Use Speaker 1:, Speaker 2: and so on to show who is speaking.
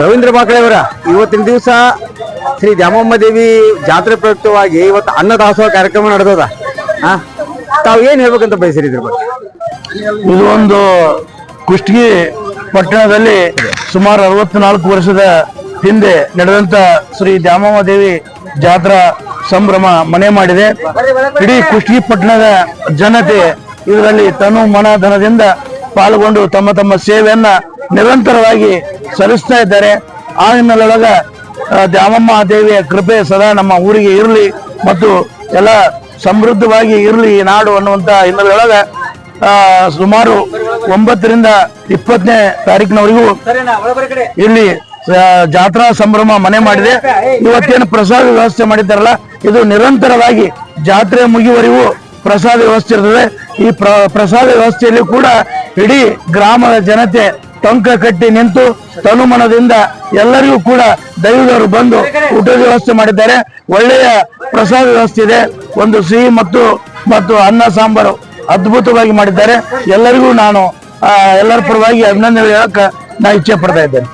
Speaker 1: ರವೀಂದ್ರ ಬಾಕಳೆಯವರ ಇವತ್ತಿನ ದಿವಸ ಶ್ರೀ ದ್ಯಾಮಮ್ಮ ದೇವಿ ಜಾತ್ರೆ ಪ್ರಯುಕ್ತವಾಗಿ ಇವತ್ತು ಅನ್ನದಾಸೋಹ ಕಾರ್ಯಕ್ರಮ ನಡೆದದ. ತಾವು ಏನ್ ಹೇಳ್ಬೇಕಂತ ಬಯಸಿರಿ ಇದ್ರ ಬಗ್ಗೆ?
Speaker 2: ಇದು ಒಂದು ಕುಷ್ಟಗಿ ಪಟ್ಟಣದಲ್ಲಿ ಸುಮಾರು ಅರವತ್ನಾಲ್ಕು ವರ್ಷದ ಹಿಂದೆ ನಡೆದಂತ ಶ್ರೀ ದ್ಯಾಮಮ್ಮ ದೇವಿ ಜಾತ್ರಾ ಸಂಭ್ರಮ ಮನೆ ಮಾಡಿದೆ. ಇಡೀ ಕುಷ್ಟಗಿ ಪಟ್ಟಣದ ಜನತೆ ಇದರಲ್ಲಿ ತನು ಮನ ಧನದಿಂದ ಪಾಲ್ಗೊಂಡು ತಮ್ಮ ತಮ್ಮ ಸೇವೆಯನ್ನ ನಿರಂತರವಾಗಿ ಸಲ್ಲಿಸ್ತಾ ಇದ್ದಾರೆ. ಆ ಹಿನ್ನೆಲೆಯೊಳಗ ದ್ಯಾಮಮ್ಮ ದೇವಿಯ ಕೃಪೆ ಸದಾ ನಮ್ಮ ಊರಿಗೆ ಇರಲಿ ಮತ್ತು ಎಲ್ಲ ಸಮೃದ್ಧವಾಗಿ ಇರಲಿ ಈ ನಾಡು ಅನ್ನುವಂತ ಹಿನ್ನೆಲೆಯೊಳಗ ಸುಮಾರು ಒಂಬತ್ತರಿಂದ ಇಪ್ಪತ್ತನೇ ತಾರೀಕಿನವರೆಗೂ ಇಲ್ಲಿ ಜಾತ್ರಾ ಸಂಭ್ರಮ ಮನೆ ಮಾಡಿದೆ. ಇವತ್ತೇನು ಪ್ರಸಾದ ವ್ಯವಸ್ಥೆ ಮಾಡಿದ್ದಾರಲ್ಲ, ಇದು ನಿರಂತರವಾಗಿ ಜಾತ್ರೆ ಮುಗಿಯುವವರೆಗೂ ಪ್ರಸಾದ ವ್ಯವಸ್ಥೆ ಇರ್ತದೆ. ಈ ಪ್ರ, ಪ್ರಸಾದ ವ್ಯವಸ್ಥೆಯಲ್ಲಿ ಕೂಡ ಇಡೀ ಗ್ರಾಮದ ಜನತೆ ಟೊಂಕ ಕಟ್ಟಿ ನಿಂತು ತನುಮನದಿಂದ ಎಲ್ಲರಿಗೂ ಕೂಡ ದೈವದವರು ಬಂದು ಊಟದ ವ್ಯವಸ್ಥೆ ಮಾಡಿದ್ದಾರೆ. ಒಳ್ಳೆಯ ಪ್ರಸಾದ ವ್ಯವಸ್ಥೆ ಇದೆ. ಒಂದು ಸಿಹಿ ಮತ್ತು ಮತ್ತು ಅನ್ನ ಸಾಂಬಾರು ಅದ್ಭುತವಾಗಿ ಮಾಡಿದ್ದಾರೆ. ಎಲ್ಲರಿಗೂ ನಾನು ಎಲ್ಲರ ಪರವಾಗಿ ಅಭಿನಂದನೆ ಹೇಳಕ್ಕೆ ನಾ ಇಚ್ಛೆ ಪಡ್ತಾ ಇದ್ದೇನೆ.